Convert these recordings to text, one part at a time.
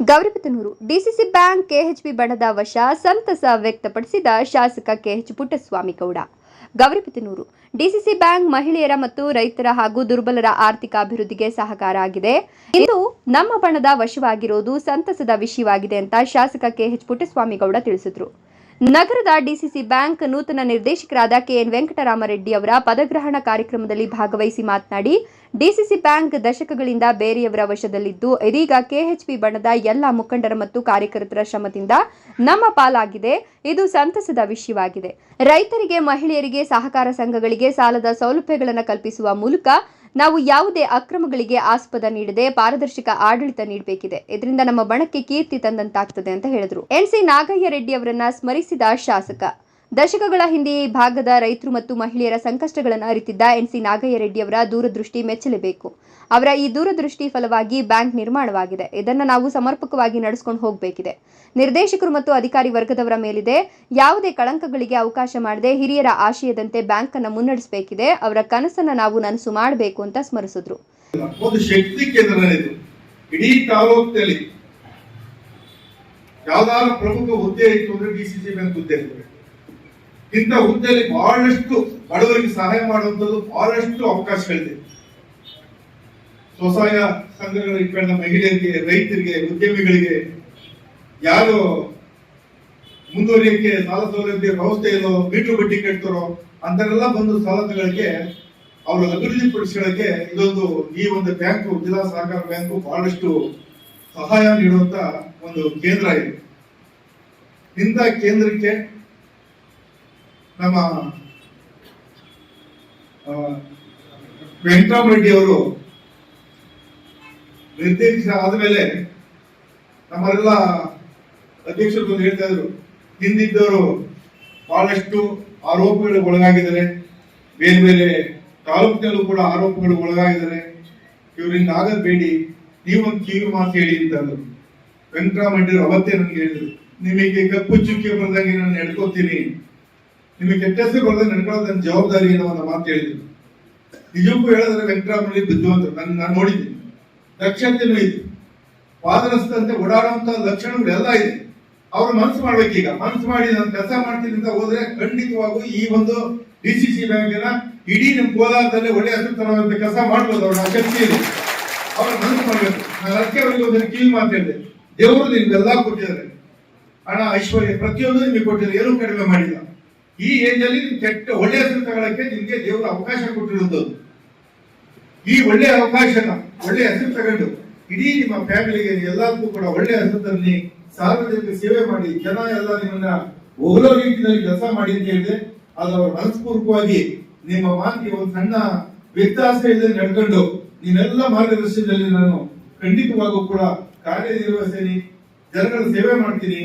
Gauribidanur DCC bank KHP ಬಣದ ವಶ ಸಂತಸ ವ್ಯಕ್ತಪಡಿಸಿದ ಶಾಸಕ KH Puttaswamy Gowda. Gauribidanur DCC bank ಮಹಿಳೆಯರ ಮತ್ತು ರೈತರ ಹಾಗೂ ದುರ್ಬಲರ ಆರ್ಥಿಕ ಅಭಿವೃದ್ಧಿಗೆ ಸಹಕಾರ ಆಗಿದೆ. ಇದು ನಮ್ಮ ಬಣದ ವಶವಾಗಿರೋದು ಸಂತಸದ ವಿಷಯವಾಗಿದೆ ಅಂತ ಶಾಸಕ ಕೆಎಚ್ ಪುಟ್ಟಸ್ವಾಮಿ ಗೌಡ ತಿಳಿಸಿದರು. ನಗರದ ಡಿಸಿಸಿ ಬ್ಯಾಂಕ್ ನೂತನ ನಿರ್ದೇಶಕರಾದ ಕೆಎನ್ ವೆಂಕಟರಾಮರೆಡ್ಡಿ ಅವರ ಪದಗ್ರಹಣ ಕಾರ್ಯಕ್ರಮದಲ್ಲಿ ಭಾಗವಹಿಸಿ ಮಾತನಾಡಿ, ಡಿಸಿಸಿ ಬ್ಯಾಂಕ್ ದಶಕಗಳಿಂದ ಬೇರೆಯವರ ವಶದಲ್ಲಿದ್ದು, ಇದೀಗ ಕೆಎಚ್ಪಿ ಬಣದ ಎಲ್ಲ ಮುಖಂಡರ ಮತ್ತು ಕಾರ್ಯಕರ್ತರ ಶ್ರಮದಿಂದ ನಮ್ಮ ಪಾಲಾಗಿದೆ. ಇದು ಸಂತಸದ ವಿಷಯವಾಗಿದೆ. ರೈತರಿಗೆ, ಮಹಿಳೆಯರಿಗೆ, ಸಹಕಾರ ಸಂಘಗಳಿಗೆ ಸಾಲದ ಸೌಲಭ್ಯಗಳನ್ನು ಕಲ್ಪಿಸುವ ಮೂಲಕ ನಾವು ಯಾವುದೇ ಅಕ್ರಮಗಳಿಗೆ ಆಸ್ಪದ ನೀಡದೆ ಪಾರದರ್ಶಕ ಆಡಳಿತ ನೀಡಬೇಕಿದೆ. ಇದರಿಂದ ನಮ್ಮ ಬಣಕ್ಕೆ ಕೀರ್ತಿ ತಂದಂತಾಗ್ತದೆ ಅಂತ ಹೇಳಿದರು. ಎನ್ಸಿ ನಾಗಯ್ಯ ರೆಡ್ಡಿ ಅವರನ್ನ ಸ್ಮರಿಸಿದ ಶಾಸಕ ದಶಕಗಳ ಹಿಂದೆ ಈ ಭಾಗದ ರೈತರು ಮತ್ತು ಮಹಿಳೆಯರ ಸಂಕಷ್ಟಗಳನ್ನು ಅರಿತಿದ್ದ ಎನ್ಸಿ ನಾಗಯ್ಯ ರೆಡ್ಡಿ ಅವರ ದೂರದೃಷ್ಟಿ ಮೆಚ್ಚಲೇಬೇಕು. ಅವರ ಈ ದೂರದೃಷ್ಟಿ ಫಲವಾಗಿ ಬ್ಯಾಂಕ್ ನಿರ್ಮಾಣವಾಗಿದೆ. ಇದನ್ನು ನಾವು ಸಮರ್ಪಕವಾಗಿ ನಡೆಸಿಕೊಂಡು ಹೋಗಬೇಕಿದೆ. ನಿರ್ದೇಶಕರು ಮತ್ತು ಅಧಿಕಾರಿ ವರ್ಗದವರ ಮೇಲಿದೆ. ಯಾವುದೇ ಕಳಂಕಗಳಿಗೆ ಅವಕಾಶ ಮಾಡದೆ ಹಿರಿಯರ ಆಶಯದಂತೆ ಬ್ಯಾಂಕ್ ಅನ್ನು ಮುನ್ನಡೆಸಬೇಕಿದೆ. ಅವರ ಕನಸನ್ನ ನಾವು ನನಸು ಮಾಡಬೇಕು ಅಂತ ಸ್ಮರಿಸಿದ್ರು. ಯಾವ್ದಾದ್ರು ಪ್ರಮುಖ ಹುದ್ದೆ ಇತ್ತು ಅಂದ್ರೆ ಡಿಸಿಸಿ ಬ್ಯಾಂಕ್ ಹುದ್ದೆ ಇಂಥ ಹುದ್ದೆಯಲ್ಲಿ ಬಹಳಷ್ಟು ಬಡವರಿಗೆ ಸಹಾಯ ಮಾಡುವಂಥದ್ದು ಬಹಳಷ್ಟು ಅವಕಾಶಗಳಿದೆ. ಸ್ವಸಹಾಯ ಸಂಘಗಳ ಇಟ್ಕೊಂಡ ಮಹಿಳೆಯರಿಗೆ, ರೈತರಿಗೆ, ಉದ್ಯಮಿಗಳಿಗೆ ಯಾರು ಮುಂದುವರಿಯಕ್ಕೆ ಸಾಲ ಸೌಲಭ್ಯ ವ್ಯವಸ್ಥೆ ಇಲ್ಲೋ ಮೀಟರ್ ಬಡ್ಡಿ ಕಟ್ತಾರೋ ಅಂತರೆಲ್ಲ ಬಂದು ಸವಲತ್ತುಗಳಿಗೆ ಅವರ ಅಭಿವೃದ್ಧಿ ಪಡಿಸಲಿಕ್ಕೆ ಇದೊಂದು ಈ ಒಂದು ಬ್ಯಾಂಕು, ಜಿಲ್ಲಾ ಸಹಕಾರ ಬ್ಯಾಂಕು ಬಹಳಷ್ಟು ಸಹಾಯ ನೀಡುವಂತ ಒಂದು ಕೇಂದ್ರ ಇದೆ ಇಂಥ ಕೇಂದ್ರಕ್ಕೆ ನಮ್ಮ ವೆಂಕಟರಾಮರೆಡ್ಡಿ ಅವರು ಆದ ಮೇಲೆ ನಮ್ಮರೆಲ್ಲ ಅಧ್ಯಕ್ಷರು ಬಂದು ಹೇಳ್ತಾ ಇದ್ರು, ಹಿಂದಿದ್ದವರು ಬಹಳಷ್ಟು ಆರೋಪಗಳಿಗೆ ಒಳಗಾಗಿದ್ದಾರೆ, ಬೇರೆ ಬೇರೆ ತಾಲೂಕಿನಲ್ಲೂ ಕೂಡ ಆರೋಪಗಳು ಒಳಗಾಗಿದ್ದಾರೆ, ಇವರಿಂದ ಆಗಬೇಡಿ ಬೇಡಿ, ನೀವೊಂದು ಕಿವಿ ಮಾತು ಹೇಳಿ ಅಂತ ಅಂದ್ರು. ವೆಂಕಟರಾಮರೆಡ್ಡಿ ಅವತ್ತೇ ನನಗೆ ಹೇಳಿದ್ರು, ನಿಮಗೆ ಕಪ್ಪು ಚುಕ್ಕೆ ಬಂದಂಗೆ ನಾನು ನಡ್ಕೋತೀನಿ ನಿಮಗೆ ಕೆಟ್ಟ ಹೆಸರು ಕೊಡದೆ ನಡ್ಕೊಳ್ಳೋದು ನನ್ನ ಜವಾಬ್ದಾರಿ ಅನ್ನೋ ಒಂದು ಮಾತು ಹೇಳಿದ್ರು. ನಿಜಕ್ಕೂ ಹೇಳಿದ್ರೆ ವೆಂಕಟರಾಮರೆಡ್ಡಿ ಬುದ್ಧಿವಂತರು ನಾನು ನಾನು ನೋಡಿದ್ದೀನಿ. ದಕ್ಷತೆನೂ ಇದೆ. ಪಾದರಸ್ತಂತೆ ಲಕ್ಷಣಗಳು ಲಕ್ಷಣಗಳೆಲ್ಲ ಇದೆ. ಅವ್ರು ಮನಸ್ಸು ಮಾಡ್ಬೇಕೀಗ. ಮನಸ್ಸು ಮಾಡಿ ನಾನು ಕೆಲಸ ಮಾಡ್ತೀನಿ ಅಂತ ಹೋದ್ರೆ ಖಂಡಿತವಾಗೂ ಈ ಒಂದು ಡಿ ಸಿ ಸಿ ಬ್ಯಾಂಕಿನ ಇಡೀ ನಮ್ಮ ಕೋಲಾರದಲ್ಲಿ ಒಳ್ಳೆ ಅಂತ ಕೆಲಸ ಮಾಡ್ಬೋದು ಅವ್ರ ಶಕ್ತಿ ಇದೆ ಅವ್ರ ಮನಸ್ಸು ಮಾಡ್ಬೇಕು. ನಾನು ಅದಕ್ಕೆ ಅವರಿಗೆ ಒಂದು ಕಿವಿ ಮಾತು ಹೇಳಿದೆ. ದೇವರು ನಿಮ್ಗೆಲ್ಲ ಕೊಟ್ಟಿದ್ದಾರೆ. ಹಣ, ಐಶ್ವರ್ಯ ಪ್ರತಿಯೊಂದು ನಿಮಗೆ ಕೊಟ್ಟಿದ್ದಾರೆ. ಏನೂ ಕಡಿಮೆ ಮಾಡಿಲ್ಲ. ಈ ಏಜ್ ಅಲ್ಲಿ ನಿಮ್ ಕೆಟ್ಟ ಒಳ್ಳೆ ಹೆಸರು ತಗೊಳಕ್ಕೆ ನಿಮ್ಗೆ ದೇವರು ಅವಕಾಶ ಕೊಟ್ಟಿರೋದು ಈ ಒಳ್ಳೆ ಅವಕಾಶನ ಒಳ್ಳೆ ಹೆಸರು ತಗೊಂಡು ಇಡೀ ನಿಮ್ಮ ಫ್ಯಾಮಿಲಿಗೆ ಎಲ್ಲರಿಗೂ ಕೂಡ ಒಳ್ಳೆ ಹೆಸರು ತರಲಿ, ಸಾರ್ವಜನಿಕ ಸೇವೆ ಮಾಡಿ, ಜನ ಎಲ್ಲ ನಿಮ್ಮನ್ನ ಹೋಗೋ ರೀತಿಯಲ್ಲಿ ಕೆಲಸ ಮಾಡಿ ಅಂತ ಹೇಳಿದೆ. ಅದು ಅವ್ರ ಮನಸ್ಪೂರ್ವಕವಾಗಿ ನಿಮ್ಮ ಮಾತಿಗೆ ಒಂದು ಸಣ್ಣ ವ್ಯತ್ಯಾಸ ಇಲ್ಲದೆ ನಡ್ಕೊಂಡು ನೀವೆಲ್ಲ ಮಾರ್ಗದರ್ಶನದಲ್ಲಿ ನಾನು ಖಂಡಿತವಾಗೂ ಕೂಡ ಕಾರ್ಯನಿರ್ವಹಿಸ್ತೀನಿ, ಜನಗಳ ಸೇವೆ ಮಾಡ್ತೀನಿ,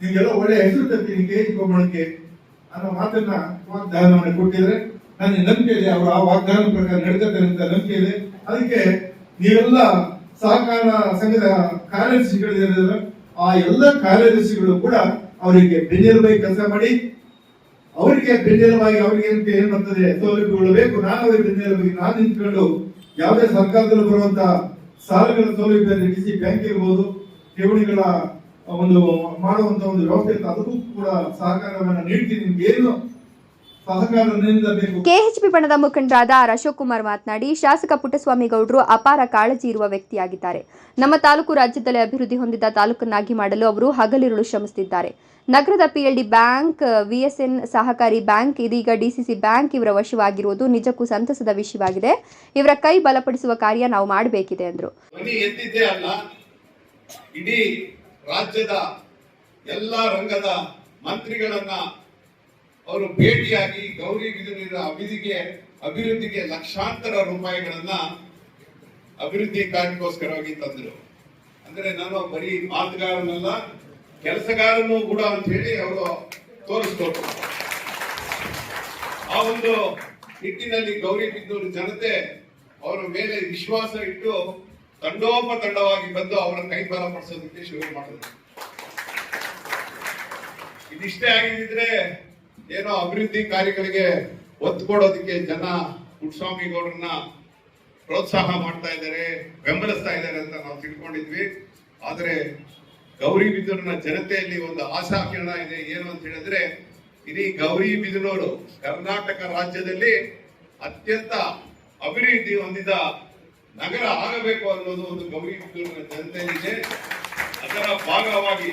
ನಿಮ್ಗೆಲ್ಲ ಒಳ್ಳೆ ಹೆಸರು ತರ್ತೀನಿ ಕೆ ಗೋಮಣಕ್ಕೆ ಅನ್ನೋ ಮಾತನ್ನ ವಾಗ್ದಾನವನ್ನು ಕೊಟ್ಟಿದ್ರೆ ನನಗೆ ನಂಬಿಕೆ ಇದೆ ಅವರು ಆ ವಾಗ್ದಾನ ಪ್ರಕಾರ ನಡೆದಿದ್ದಾರೆ ಅಂತ ನಂಬಿಕೆ ಇದೆ ಅದಕ್ಕೆ ನೀವೆಲ್ಲ ಸಹಕಾರ ಸಂಘದ ಕಾರ್ಯದರ್ಶಿಗಳಿದ್ದಾರೆ ಆ ಎಲ್ಲ ಕಾರ್ಯದರ್ಶಿಗಳು ಕೂಡ ಅವರಿಗೆ ಬೆನ್ನೆಲುಬಾಗಿ ಕೆಲಸ ಮಾಡಿ, ಅವರಿಗೆ ಬೆನ್ನೆಲುಬಾಗಿ ಅವರಿಗೆ ಅಂತ ಏನ್ ಬರ್ತದೆ ಸೌಲಭ್ಯಗಳು ಬೇಕು, ನಾನು ಅವರಿಗೆ ಬೆನ್ನೆಲುಬಾಗಿ ನಾನು ನಿಂತ್ಕೊಂಡು ಯಾವುದೇ ಸರ್ಕಾರದಲ್ಲಿ ಬರುವಂತ ಸಾಲಗಳ ಸೌಲಭ್ಯ ಡಿಸಿ ಬ್ಯಾಂಕ್ ಇರ್ಬೋದು, ಠೇವಣಿಗಳ ಒಂದು ಮಾಡುವಂತ ಒಂದು ವ್ಯವಸ್ಥೆ ಇತ್ತು. ಅದಕ್ಕೂ ಕೂಡ ಸಹಕಾರವನ್ನು ನೀಡ್ತೀನಿ. ನಿಮ್ಗೆ ಏನು ಕೆಎಚ್ಪಿ ಬಣದ ಮುಖಂಡರಾದ ಆರ್ ಅಶೋಕ್ ಕುಮಾರ್ ಮಾತನಾಡಿ ಶಾಸಕ ಪುಟ್ಟಸ್ವಾಮಿ ಗೌಡರು ಅಪಾರ ಕಾಳಜಿ ಇರುವ ವ್ಯಕ್ತಿಯಾಗಿದ್ದಾರೆ. ನಮ್ಮ ತಾಲೂಕು ರಾಜ್ಯದಲ್ಲಿ ಅಭಿವೃದ್ಧಿ ಹೊಂದಿದ ತಾಲೂಕನ್ನಾಗಿ ಮಾಡಲು ಅವರು ಹಗಲಿರುಳು ಶ್ರಮಿಸುತ್ತಿದ್ದಾರೆ. ನಗರದ ಪಿಎಲ್ಡಿ ಬ್ಯಾಂಕ್ ವಿಎಸ್ಎನ್ ಸಹಕಾರಿ ಬ್ಯಾಂಕ್ ಇದೀಗ ಡಿಸಿಸಿ ಬ್ಯಾಂಕ್ ಇವರ ವಶವಾಗಿರುವುದು ನಿಜಕ್ಕೂ ಸಂತಸದ ವಿಷಯವಾಗಿದೆ. ಇವರ ಕೈ ಬಲಪಡಿಸುವ ಕಾರ್ಯ ನಾವು ಮಾಡಬೇಕಿದೆ ಎಂದರು ರಾಜ್ಯದ ಎಲ್ಲ ರಂಗದ ಮಂತ್ರಿಗಳನ್ನ ಅವರು ಭೇಟಿಯಾಗಿ ಗೌರಿ ಬಿದಿರಿನ ಅಭಿವೃದ್ಧಿಗೆ ಅಭಿವೃದ್ಧಿಗೆ ಲಕ್ಷಾಂತರ ರೂಪಾಯಿಗಳನ್ನ ಅಭಿವೃದ್ಧಿ ಕಾರ್ಯಕ್ಕೋಸ್ಕರವಾಗಿ ತಂದರು. ಅಂದ್ರೆ ನಾನು ಬರೀ ಮಾತುಗಾರನಲ್ಲ ಕೆಲಸಗಾರನು ಕೂಡ ಅಂತ ಹೇಳಿ ಅವರು ತೋರಿಸ್ಕೊಟ್ರು. ಆ ಒಂದು ನಿಟ್ಟಿನಲ್ಲಿ ಗೌರಿ ಬಿದ್ದೂರು ಜನತೆ ಅವರ ಮೇಲೆ ವಿಶ್ವಾಸ ಇಟ್ಟು ತಂಡೋಪತಂಡವಾಗಿ ಬಂದು ಅವರ ಕೈ ಬಲಪಡಿಸೋದಕ್ಕೆ ಶುರು ಮಾಡಿದ್ರು. ಇದಿಷ್ಟೇ ಆಗಿದ್ರೆ ಏನೋ ಅಭಿವೃದ್ಧಿ ಕಾರ್ಯಗಳಿಗೆ ಒತ್ತು ಕೊಡೋದಕ್ಕೆ ಜನ ಪುಟ್ಟಸ್ವಾಮಿ ಗೌಡ್ರನ್ನ ಪ್ರೋತ್ಸಾಹ ಮಾಡ್ತಾ ಇದ್ದಾರೆ, ಬೆಂಬಲಿಸ್ತಾ ಇದ್ದಾರೆ ಅಂತ ನಾವು ತಿಳ್ಕೊಂಡಿದ್ವಿ. ಆದರೆ ಗೌರಿಬಿದನೂರಿನ ಜನತೆಯಲ್ಲಿ ಒಂದು ಆಶಾಕಿರಣ ಇದೆ. ಏನು ಅಂತ ಹೇಳಿದ್ರೆ, ಇಡೀ ಬಿದುರೋರು ಕರ್ನಾಟಕ ರಾಜ್ಯದಲ್ಲಿ ಅತ್ಯಂತ ಅಭಿವೃದ್ಧಿ ಹೊಂದಿದ ನಗರ ಆಗಬೇಕು ಅನ್ನೋದು ಒಂದು ಗೌರಿಬಿದನೂರಿನ ಜನತೆಯಲ್ಲಿದೆ. ಅದರ ಭಾಗವಾಗಿ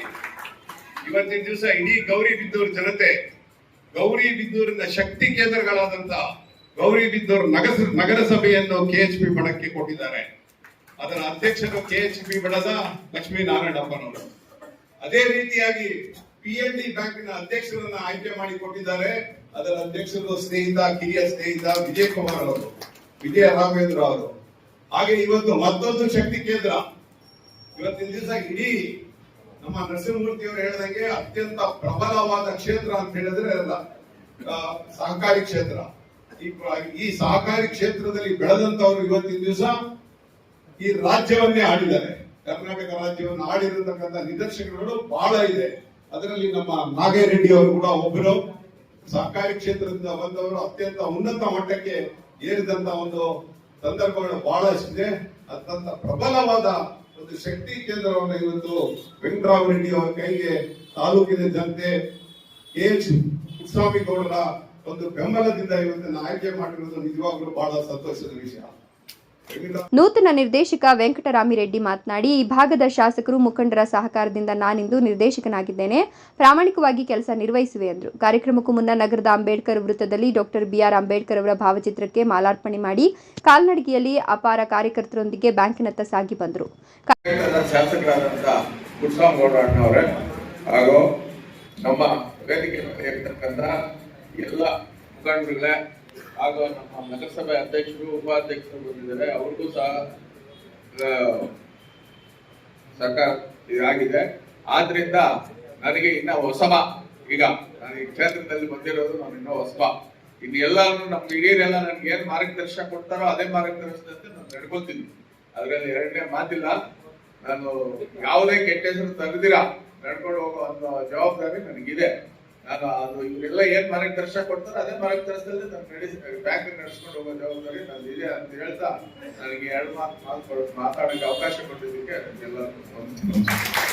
ಇವತ್ತಿನ ದಿವಸ ಇಡೀ ಗೌರಿಬಿದ್ದೂರು ಜನತೆ ಗೌರಿಬಿದನೂರಿನ ಶಕ್ತಿ ಕೇಂದ್ರಗಳಾದಂತ ಗೌರಿಬಿದ್ದೂರು ನಗರ ನಗರಸಭೆಯನ್ನು ಕೆಎಚ್ಪಿ ಬಣಕ್ಕೆ ಕೊಟ್ಟಿದ್ದಾರೆ. ಅದರ ಅಧ್ಯಕ್ಷರು ಕೆಎಚ್ಪಿ ಬಣದ ಲಕ್ಷ್ಮೀನಾರಾಯಣಪ್ಪನವರು ಅದೇ ರೀತಿಯಾಗಿ ಪಿ ಎನ್ ಡಿ ಬ್ಯಾಂಕಿನ ಅಧ್ಯಕ್ಷರನ್ನ ಆಯ್ಕೆ ಮಾಡಿ ಕೊಟ್ಟಿದ್ದಾರೆ. ಅದರ ಅಧ್ಯಕ್ಷರು ಸ್ನೇಹಿತ, ಕಿರಿಯ ಸ್ನೇಹಿತ ವಿಜಯ್ ಕುಮಾರ್ ಅವರು, ವಿಜಯ ರಾಘವೇಂದ್ರ ಅವರು. ಹಾಗೆ ಇವತ್ತು ಮತ್ತೊಂದು ಶಕ್ತಿ ಕೇಂದ್ರ. ಇವತ್ತಿನ ದಿವಸ ಇಡೀ ನಮ್ಮ ನರಸಿಂಹಮೂರ್ತಿ ಅವರು ಹೇಳಿದಂಗೆ ಅತ್ಯಂತ ಪ್ರಬಲವಾದ ಕ್ಷೇತ್ರ ಅಂತ ಹೇಳಿದ್ರೆ ಸಹಕಾರಿ ಕ್ಷೇತ್ರ. ಈ ಈ ಸಹಕಾರಿ ಕ್ಷೇತ್ರದಲ್ಲಿ ಬೆಳೆದಂತವರು ಇವತ್ತಿನ ದಿವಸ ಈ ರಾಜ್ಯವನ್ನೇ ಆಡಿದ್ದಾರೆ. ಕರ್ನಾಟಕ ರಾಜ್ಯವನ್ನು ಆಡಿರತಕ್ಕಂತ ನಿದರ್ಶನಗಳು ಬಹಳ ಇದೆ. ಅದರಲ್ಲಿ ನಮ್ಮ ನಾಗೇರೆಡ್ಡಿ ಅವರು ಕೂಡ ಒಬ್ಬರು ಸಹಕಾರಿ ಕ್ಷೇತ್ರದಿಂದ ಬಂದವರು ಅತ್ಯಂತ ಉನ್ನತ ಮಟ್ಟಕ್ಕೆ ಏರಿದಂತ ಒಂದು ಸಂದರ್ಭಗಳು ಬಹಳಷ್ಟಿದೆ ಅತ್ಯಂತ ಪ್ರಬಲವಾದ ಒಂದು ಶಕ್ತಿ ಕೇಂದ್ರವನ್ನು ಇವತ್ತು ವೆಂಕಟರಾಮ ರೆಡ್ಡಿ ಅವರ ಕೈಗೆ ತಾಲೂಕಿನ ಜನತೆ ಕೆ ಎಚ್ ಒಂದು ಬೆಂಬಲದಿಂದ ಇವತ್ತನ್ನು ಆಯ್ಕೆ ಮಾಡಿರುವುದು ನಿಜವಾಗ್ಲೂ ಬಹಳ ಸಂತೋಷದ ವಿಷಯ. ನೂತನ ನಿರ್ದೇಶಕ ವೆಂಕಟರಾಮಿರೆಡ್ಡಿ ಮಾತನಾಡಿ, ಈ ಭಾಗದ ಶಾಸಕರು ಮುಖಂಡರ ಸಹಕಾರದಿಂದ ನಾನಿಂದು ನಿರ್ದೇಶಕನಾಗಿದ್ದೇನೆ. ಪ್ರಾಮಾಣಿಕವಾಗಿ ಕೆಲಸ ನಿರ್ವಹಿಸುವೆ ಎಂದರು ಕಾರ್ಯಕ್ರಮಕ್ಕೂ ಮುನ್ನ ನಗರದ ಅಂಬೇಡ್ಕರ್ ವೃತ್ತದಲ್ಲಿ ಡಾಕ್ಟರ್ ಬಿಆರ್ ಅಂಬೇಡ್ಕರ್ ಅವರ ಭಾವಚಿತ್ರಕ್ಕೆ ಮಾಲಾರ್ಪಣೆ ಮಾಡಿ ಕಾಲ್ನಡಿಗೆಯಲ್ಲಿ ಅಪಾರ ಕಾರ್ಯಕರ್ತರೊಂದಿಗೆ ಬ್ಯಾಂಕಿನತ್ತ ಸಾಗಿ ಬಂದರು. ಹಾಗೂ ನಮ್ಮ ಎಲ್ಲ ಹಾಗೂ ನಮ್ಮ ನಗರಸಭೆ ಅಧ್ಯಕ್ಷರು, ಉಪಾಧ್ಯಕ್ಷರು ಬಂದಿದ್ದಾರೆ. ಅವ್ರಿಗೂ ಸಹ ಸರ್ಕಾರ ಇದಾಗಿದೆ. ಆದ್ರಿಂದ ನನಗೆ ಇನ್ನ ಹೊಸಬ, ಈಗ ನಾನು ಈ ಕ್ಷೇತ್ರದಲ್ಲಿ ಬಂದಿರೋದು ನಾನು ಇನ್ನೂ ಹೊಸಬ. ಇನ್ನು ಎಲ್ಲಾನು ನಮ್ಮ ಹಿರಿಯರೆಲ್ಲ ನನ್ಗೆ ಏನ್ ಮಾರ್ಗದರ್ಶನ ಕೊಡ್ತಾರೋ ಅದೇ ಮಾರ್ಗದರ್ಶನದಂತೆ ನಾನು ನಡ್ಕೊಳ್ತೀನಿ. ಅದರಲ್ಲಿ ಎರಡನೇ ಮಾತಿಲ್ಲ. ನಾನು ಯಾವುದೇ ಕೆಟ್ಟ ಹೆಸರು ತೆಗೆದಿರ ನಡ್ಕೊಂಡು ಹೋಗೋ ಅನ್ನೋ ಜವಾಬ್ದಾರಿ ನನಗಿದೆ. ನಾನು ಅದು ಇವರೆಲ್ಲ ಏನ್ ಅದೇ ಬ್ಯಾಂಕ್ ನಡೆಸ್ಕೊಂಡು ಹೋಗೋ ನಾನು ಇದೆ ಹೇಳ್ತಾ ನನಗೆ ಎರಡು ಮಾತು ಮಾತು ಅವಕಾಶ ಕೊಟ್ಟಿದ್ದಕ್ಕೆ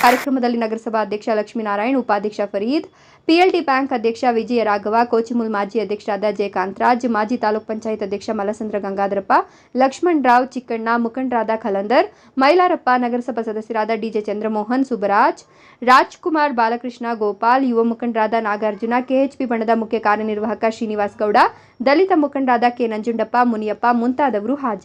ಕಾರ್ಯಕ್ರಮದಲ್ಲಿ ನಗರಸಭಾ ಅಧ್ಯಕ್ಷ ಲಕ್ಷ್ಮೀನಾರಾಯಣ್, ಉಪಾಧ್ಯಕ್ಷ ಫರೀದ್ ಪಿಎಲ್ಡಿ ಬ್ಯಾಂಕ್ ಅಧ್ಯಕ್ಷ ವಿಜಯ ರಾಘವ ಕೋಚಿಮುಲ್ ಮಾಜಿ ಅಧ್ಯಕ್ಷರಾದ ಜಯಕಾಂತ್ ರಾಜ್ ಮಾಜಿ ತಾಲೂಕ್ ಪಂಚಾಯತ್ ಅಧ್ಯಕ್ಷ ಮಲಸಂದ್ರ ಗಂಗಾಧರಪ್ಪ, ಲಕ್ಷ್ಮಣ್ ರಾವ್ ಚಿಕ್ಕಣ್ಣ ಮುಖಂಡರಾದ ಖಲಂದರ್ ಮೈಲಾರಪ್ಪ ನಗರಸಭಾ ಸದಸ್ಯರಾದ ಡಿಜೆ ಚಂದ್ರಮೋಹನ್ ಸುಬರಾಜ್ ರಾಜ್ಕುಮಾರ್ ಬಾಲಕೃಷ್ಣ ಗೋಪಾಲ್, ಯುವ ಮುಖಂಡರಾದ ನಾಗಾರ್ಜುನ ಕೆಎಚ್ಪಿ ಬಣದ ಮುಖ್ಯ ಕಾರ್ಯನಿರ್ವಾಹಕ ಶ್ರೀನಿವಾಸ್ ಗೌಡ ದಲಿತ ಮುಖಂಡರಾದ ಕೆ ನಂಜುಂಡಪ್ಪ ಮುನಿಯಪ್ಪ ಮುಂತಾದವರು ಹಾಜರು